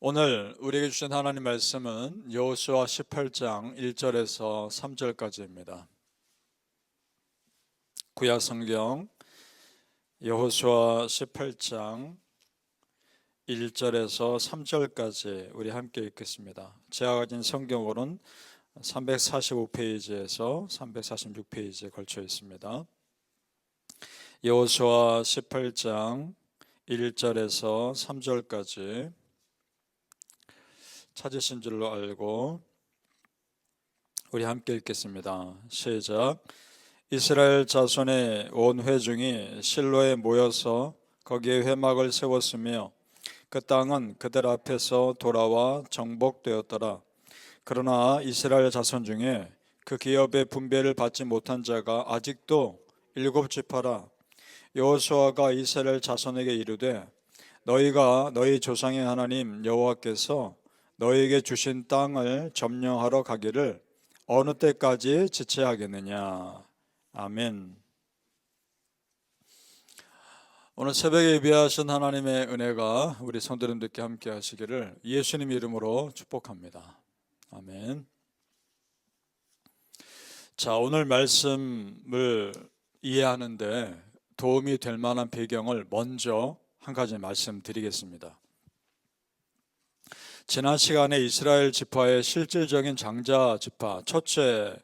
오늘 우리에게 주신 하나님 말씀은 여호수아 18장 1절에서 3절까지입니다. 구약 성경 여호수아 18장 1절에서 3절까지 우리 함께 읽겠습니다. 제가 가진 성경으로는 345페이지에서 346페이지에 걸쳐 있습니다. 여호수아 18장 1절에서 3절까지 찾으신 줄로 알고 우리 함께 읽겠습니다. 시작. 이스라엘 자손의 온 회중이 실로에 모여서 거기에 회막을 세웠으며 그 땅은 그들 앞에서 돌아와 정복되었더라. 그러나 이스라엘 자손 중에 그 기업의 분배를 받지 못한 자가 아직도 일곱 지파라. 여호수아가 이스라엘 자손에게 이르되 너희가 너희 조상의 하나님 여호와께서 너희에게 주신 땅을 점령하러 가기를 어느 때까지 지체하겠느냐. 아멘. 오늘 새벽에 예비하신 하나님의 은혜가 우리 성도님들께 함께 하시기를 예수님 이름으로 축복합니다. 아멘. 자, 오늘 말씀을 이해하는데 도움이 될 만한 배경을 먼저 한 가지 말씀드리겠습니다. 지난 시간에 이스라엘 지파의 실질적인 장자 지파, 첫째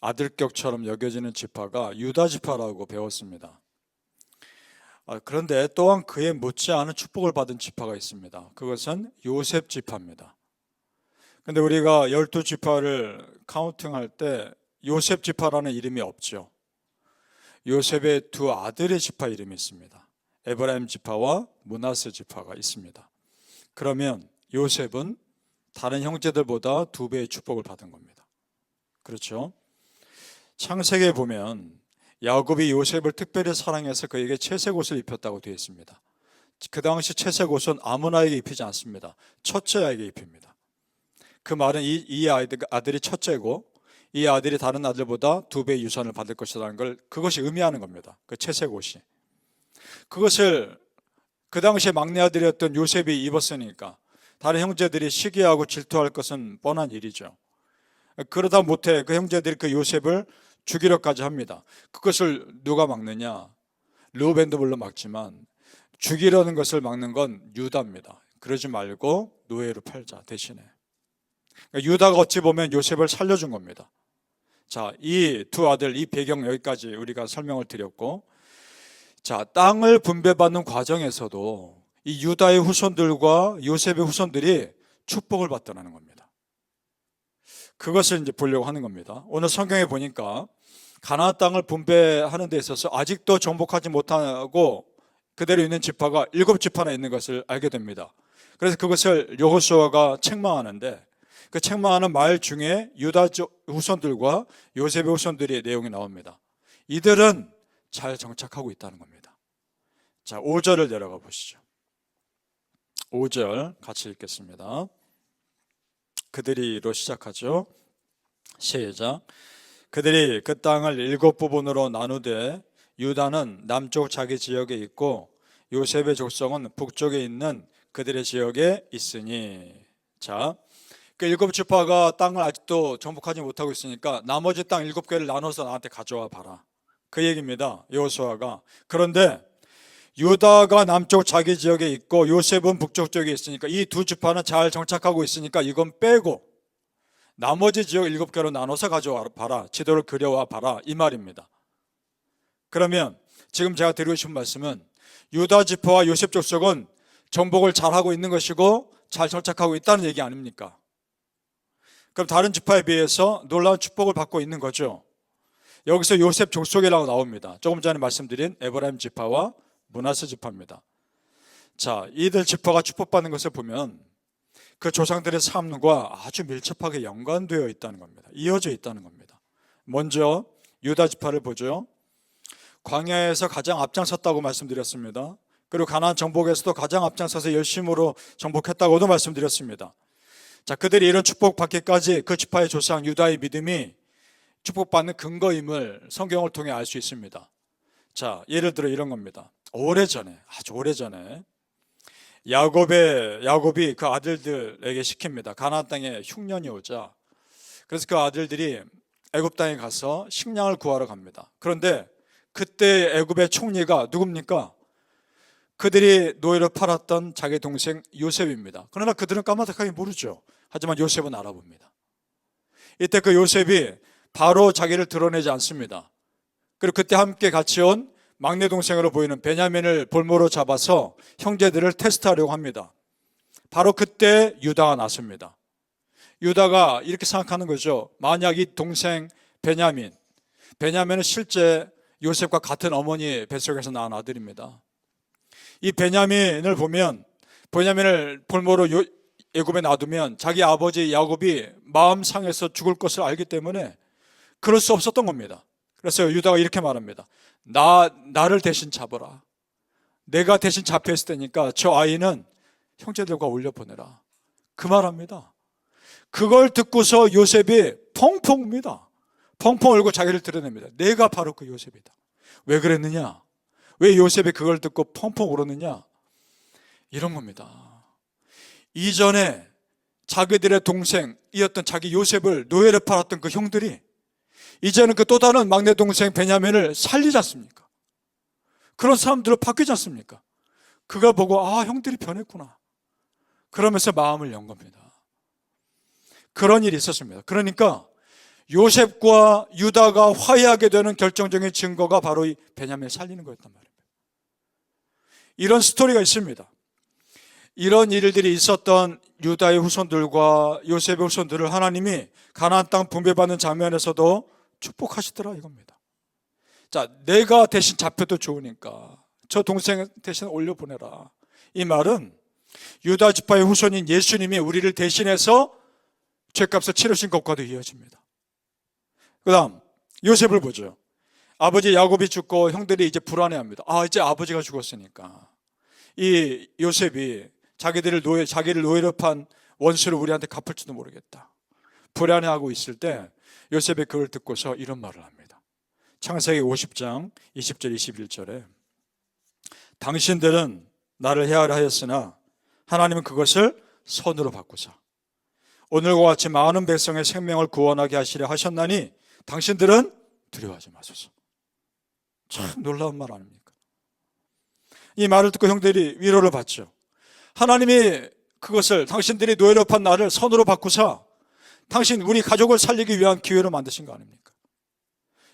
아들격처럼 여겨지는 지파가 유다 지파라고 배웠습니다. 아, 그런데 또한 그에 못지않은 축복을 받은 지파가 있습니다. 그것은 요셉 지파입니다. 근데 우리가 열두 지파를 카운팅할 때 요셉 지파라는 이름이 없죠. 요셉의 두 아들의 지파 이름이 있습니다. 에브라임 지파와 문하세 지파가 있습니다. 그러면 요셉은 다른 형제들보다 두 배의 축복을 받은 겁니다. 그렇죠? 창세기에 보면 야곱이 요셉을 특별히 사랑해서 그에게 채색 옷을 입혔다고 되어 있습니다. 그 당시 채색 옷은 아무나에게 입히지 않습니다. 첫째 아이에게 입힙니다. 그 말은 이, 이 아이들, 아들이 첫째고 이 아들이 다른 아들보다 두 배의 유산을 받을 것이라는 걸 그것이 의미하는 겁니다. 그 채색 옷이. 그것을 그 당시에 막내 아들이었던 요셉이 입었으니까 다른 형제들이 시기하고 질투할 것은 뻔한 일이죠. 그러다 못해 그 형제들이 그 요셉을 죽이려까지 합니다. 그것을 누가 막느냐? 르우벤도 물론 막지만 죽이려는 것을 막는 건 유다입니다. 그러지 말고 노예로 팔자 대신에. 그러니까 유다가 어찌 보면 요셉을 살려준 겁니다. 자, 이 두 아들, 이 배경 여기까지 우리가 설명을 드렸고, 자, 땅을 분배받는 과정에서도 이 유다의 후손들과 요셉의 후손들이 축복을 받더라는 겁니다. 그것을 이제 보려고 하는 겁니다. 오늘 성경에 보니까 가나안 땅을 분배하는 데 있어서 아직도 정복하지 못하고 그대로 있는 지파가 일곱 지파나 있는 것을 알게 됩니다. 그래서 그것을 여호수아가 책망하는데 그 책망하는 말 중에 유다 후손들과 요셉의 후손들의 내용이 나옵니다. 이들은 잘 정착하고 있다는 겁니다. 자, 5절을 내려가 보시죠. 5절 같이 읽겠습니다. 그들이로 시작하죠. 시작. 그들이 그 땅을 일곱 부분으로 나누되 유다는 남쪽 자기 지역에 있고 요셉의 족속은 북쪽에 있는 그들의 지역에 있으니 자, 그 일곱 지파가 땅을 아직도 정복하지 못하고 있으니까 나머지 땅 일곱 개를 나눠서 나한테 가져와 봐라. 그 얘기입니다. 여호수아가. 그런데 유다가 남쪽 자기 지역에 있고 요셉은 북쪽 쪽에 있으니까 이 두 지파는 잘 정착하고 있으니까 이건 빼고 나머지 지역 일곱 개로 나눠서 가져와 봐라. 지도를 그려와 봐라. 이 말입니다. 그러면 지금 제가 드리고 싶은 말씀은 유다 지파와 요셉 족속은 정복을 잘하고 있는 것이고 잘 정착하고 있다는 얘기 아닙니까? 그럼 다른 지파에 비해서 놀라운 축복을 받고 있는 거죠. 여기서 요셉 족속이라고 나옵니다. 조금 전에 말씀드린 에브라임 지파와 문하세 지파입니다. 자, 이들 지파가 축복받는 것을 보면 그 조상들의 삶과 아주 밀접하게 연관되어 있다는 겁니다. 이어져 있다는 겁니다. 먼저 유다 지파를 보죠. 광야에서 가장 앞장섰다고 말씀드렸습니다. 그리고 가나안 정복에서도 가장 앞장서서 열심으로 정복했다고도 말씀드렸습니다. 자, 그들이 이런 축복받기까지 그 지파의 조상 유다의 믿음이 축복받는 근거임을 성경을 통해 알 수 있습니다. 자, 예를 들어 이런 겁니다. 오래전에, 아주 오래전에 야곱의 야곱이 그 아들들에게 시킵니다. 가나안 땅에 흉년이 오자. 그래서 그 아들들이 애굽 땅에 가서 식량을 구하러 갑니다. 그런데 그때 애굽의 총리가 누굽니까? 그들이 노예로 팔았던 자기 동생 요셉입니다. 그러나 그들은 까마득하게 모르죠. 하지만 요셉은 알아봅니다. 이때 그 요셉이 바로 자기를 드러내지 않습니다. 그리고 그때 함께 같이 온 막내 동생으로 보이는 베냐민을 볼모로 잡아서 형제들을 테스트하려고 합니다. 바로 그때 유다가 났습니다. 유다가 이렇게 생각하는 거죠. 만약 이 동생 베냐민, 베냐민은 실제 요셉과 같은 어머니 뱃속에서 낳은 아들입니다. 이 베냐민을 보면 베냐민을 볼모로 요- 애굽에 놔두면 자기 아버지 야곱이 마음 상해서 죽을 것을 알기 때문에 그럴 수 없었던 겁니다. 그래서 유다가 이렇게 말합니다. 나 나를 대신 잡아라. 내가 대신 잡혀 있을 테니까 저 아이는 형제들과 올려 보내라. 그 말합니다. 그걸 듣고서 요셉이 펑펑 웁니다. 펑펑 울고 자기를 드러냅니다. 내가 바로 그 요셉이다. 왜 그랬느냐? 왜 요셉이 그걸 듣고 펑펑 울었느냐? 이런 겁니다. 이전에 자기들의 동생이었던 자기 요셉을 노예를 팔았던 그 형들이 이제는 그 또 다른 막내 동생 베냐민을 살리지 않습니까? 그런 사람들로 바뀌지 않습니까? 그걸 보고 아 형들이 변했구나. 그러면서 마음을 연 겁니다. 그런 일이 있었습니다. 그러니까 요셉과 유다가 화해하게 되는 결정적인 증거가 바로 이 베냐민을 살리는 거였단 말입니다. 이런 스토리가 있습니다. 이런 일들이 있었던 유다의 후손들과 요셉의 후손들을 하나님이 가나안 땅 분배받는 장면에서도 축복하시더라 이겁니다. 자, 내가 대신 잡혀도 좋으니까 저 동생 대신 올려 보내라. 이 말은 유다 지파의 후손인 예수님이 우리를 대신해서 죄값을 치르신 것과도 이어집니다. 그 다음, 요셉을 보죠. 아버지 야곱이 죽고 형들이 이제 불안해합니다. 아, 이제 아버지가 죽었으니까. 이 요셉이 자기들을 노예, 자기를 노예로 판 원수를 우리한테 갚을지도 모르겠다. 불안해하고 있을 때 요셉이 그걸 듣고서 이런 말을 합니다. 창세기 50장 20절 21절에 당신들은 나를 헤아려 하였으나 하나님은 그것을 선으로 바꾸사 오늘과 같이 많은 백성의 생명을 구원하게 하시려 하셨나니 당신들은 두려워하지 마소서. 참 놀라운 말 아닙니까? 이 말을 듣고 형들이 위로를 받죠. 하나님이 그것을 당신들이 노예로 판 나를 선으로 바꾸사 당신 우리 가족을 살리기 위한 기회로 만드신 거 아닙니까?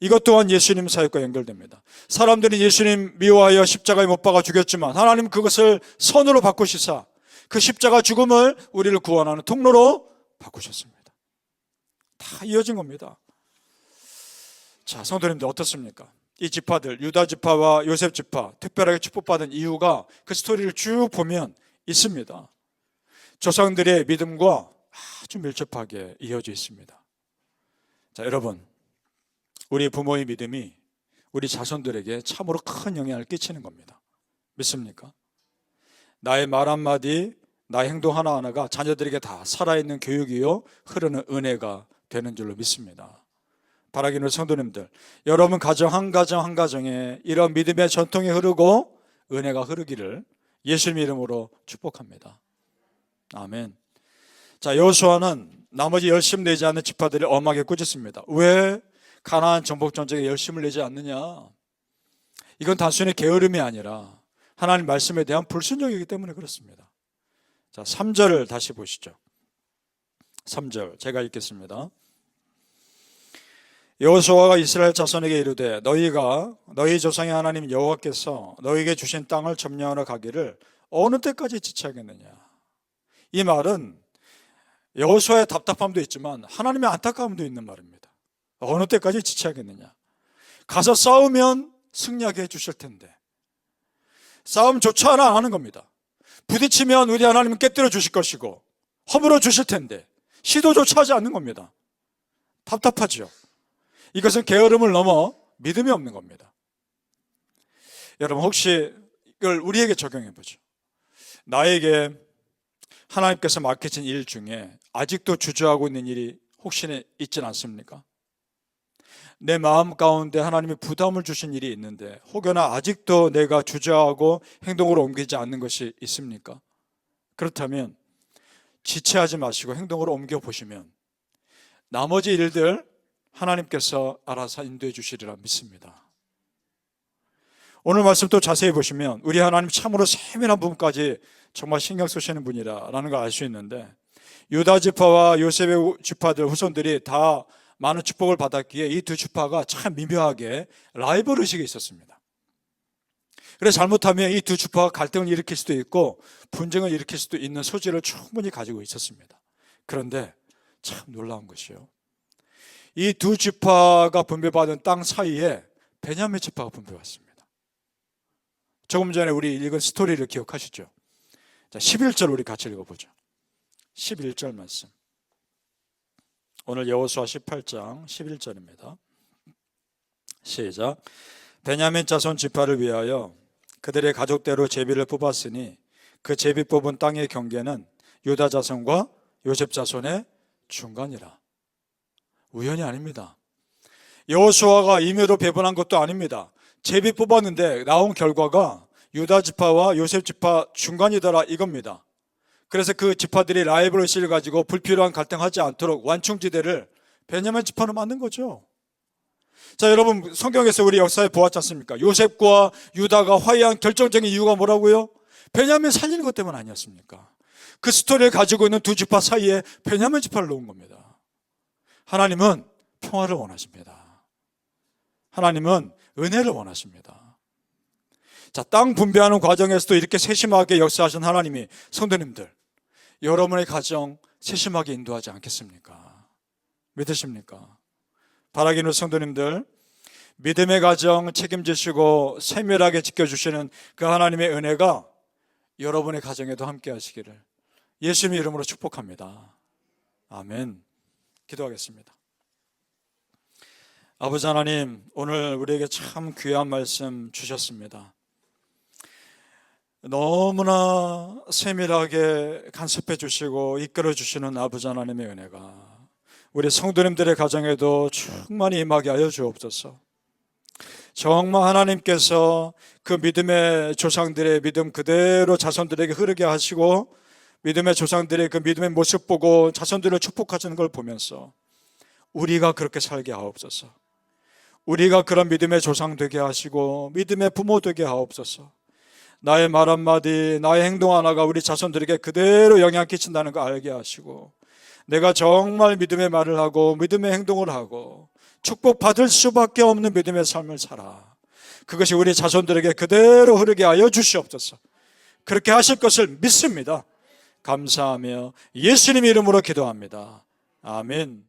이것 또한 예수님 사역과 연결됩니다. 사람들이 예수님 미워하여 십자가에 못 박아 죽였지만 하나님 그것을 선으로 바꾸시사 그 십자가 죽음을 우리를 구원하는 통로로 바꾸셨습니다. 다 이어진 겁니다. 자, 성도님들 어떻습니까? 이 지파들, 유다 지파와 요셉 지파, 특별하게 축복받은 이유가 그 스토리를 쭉 보면 있습니다. 조상들의 믿음과 아주 밀접하게 이어져 있습니다. 자, 여러분. 우리 부모의 믿음이 우리 자손들에게 참으로 큰 영향을 끼치는 겁니다. 믿습니까? 나의 말 한마디, 나의 행동 하나하나가 자녀들에게 다 살아있는 교육이요, 흐르는 은혜가 되는 줄로 믿습니다. 바라기는 성도님들, 여러분 가정 한 가정 한 가정에 이런 믿음의 전통이 흐르고 은혜가 흐르기를 예수님 이름으로 축복합니다. 아멘. 자, 여호수아는 나머지 열심 내지 않는 지파들이 엄하게 꾸짖습니다. 왜 가나안 정복 전쟁에 열심을 내지 않느냐? 이건 단순히 게으름이 아니라 하나님 말씀에 대한 불순종이기 때문에 그렇습니다. 자, 3절을 다시 보시죠. 3절 제가 읽겠습니다. 여호수아가 이스라엘 자손에게 이르되 너희가 너희 조상의 하나님 여호와께서 너희에게 주신 땅을 점령하러 가기를 어느 때까지 지체하겠느냐? 이 말은 여호수아의 답답함도 있지만 하나님의 안타까움도 있는 말입니다. 어느 때까지 지체하겠느냐? 가서 싸우면 승리하게 해주실 텐데 싸움조차 안 하는 겁니다. 부딪히면 우리 하나님은 깨뜨려 주실 것이고 허물어 주실 텐데 시도조차 하지 않는 겁니다. 답답하죠. 이것은 게으름을 넘어 믿음이 없는 겁니다. 여러분 혹시 이걸 우리에게 적용해 보죠. 나에게 하나님께서 맡기신 일 중에 아직도 주저하고 있는 일이 혹시 있진 않습니까? 내 마음 가운데 하나님이 부담을 주신 일이 있는데 혹여나 아직도 내가 주저하고 행동으로 옮기지 않는 것이 있습니까? 그렇다면 지체하지 마시고 행동으로 옮겨 보시면 나머지 일들 하나님께서 알아서 인도해 주시리라 믿습니다. 오늘 말씀 또 자세히 보시면 우리 하나님 참으로 세밀한 부분까지 정말 신경 쓰시는 분이라는 걸 알 수 있는데 유다 지파와 요셉의 지파들 후손들이 다 많은 축복을 받았기에 이 두 지파가 참 미묘하게 라이벌 의식이 있었습니다. 그래서 잘못하면 이 두 지파가 갈등을 일으킬 수도 있고 분쟁을 일으킬 수도 있는 소지를 충분히 가지고 있었습니다. 그런데 참 놀라운 것이요. 이 두 지파가 분배받은 땅 사이에 베냐민 지파가 분배받습니다. 조금 전에 우리 읽은 스토리를 기억하시죠? 자, 11절 우리 같이 읽어보죠. 11절 말씀. 오늘 여호수아 18장 11절입니다. 시작. 베냐민 자손 지파를 위하여 그들의 가족대로 제비를 뽑았으니 그 제비 뽑은 땅의 경계는 유다 자손과 요셉 자손의 중간이라. 우연이 아닙니다. 여호수아가 임의로 배분한 것도 아닙니다. 제비 뽑았는데 나온 결과가 유다 지파와 요셉 지파 중간이더라 이겁니다. 그래서 그 지파들이 라이벌 의식을 가지고 불필요한 갈등하지 않도록 완충지대를 베냐민 지파로 만든 거죠. 자, 여러분 성경에서 우리 역사에 보았지 않습니까? 요셉과 유다가 화해한 결정적인 이유가 뭐라고요? 베냐민 살리는 것 때문 아니었습니까? 그 스토리를 가지고 있는 두 지파 사이에 베냐민 지파를 놓은 겁니다. 하나님은 평화를 원하십니다. 하나님은 은혜를 원하십니다. 자, 땅 분배하는 과정에서도 이렇게 세심하게 역사하신 하나님이 성도님들, 여러분의 가정 세심하게 인도하지 않겠습니까? 믿으십니까? 바라기는 성도님들, 믿음의 가정 책임지시고 세밀하게 지켜주시는 그 하나님의 은혜가 여러분의 가정에도 함께 하시기를 예수님의 이름으로 축복합니다. 아멘. 기도하겠습니다. 아버지 하나님, 오늘 우리에게 참 귀한 말씀 주셨습니다. 너무나 세밀하게 간섭해 주시고 이끌어 주시는 아버지 하나님의 은혜가 우리 성도님들의 가정에도 충만히 임하게 하여 주옵소서. 정말 하나님께서 그 믿음의 조상들의 믿음 그대로 자손들에게 흐르게 하시고 믿음의 조상들의 그 믿음의 모습 보고 자손들을 축복하시는 걸 보면서 우리가 그렇게 살게 하옵소서. 우리가 그런 믿음의 조상 되게 하시고 믿음의 부모 되게 하옵소서. 나의 말 한마디, 나의 행동 하나가 우리 자손들에게 그대로 영향 끼친다는 거 알게 하시고 내가 정말 믿음의 말을 하고 믿음의 행동을 하고 축복받을 수밖에 없는 믿음의 삶을 살아. 그것이 우리 자손들에게 그대로 흐르게 하여 주시옵소서. 그렇게 하실 것을 믿습니다. 감사하며 예수님 이름으로 기도합니다. 아멘.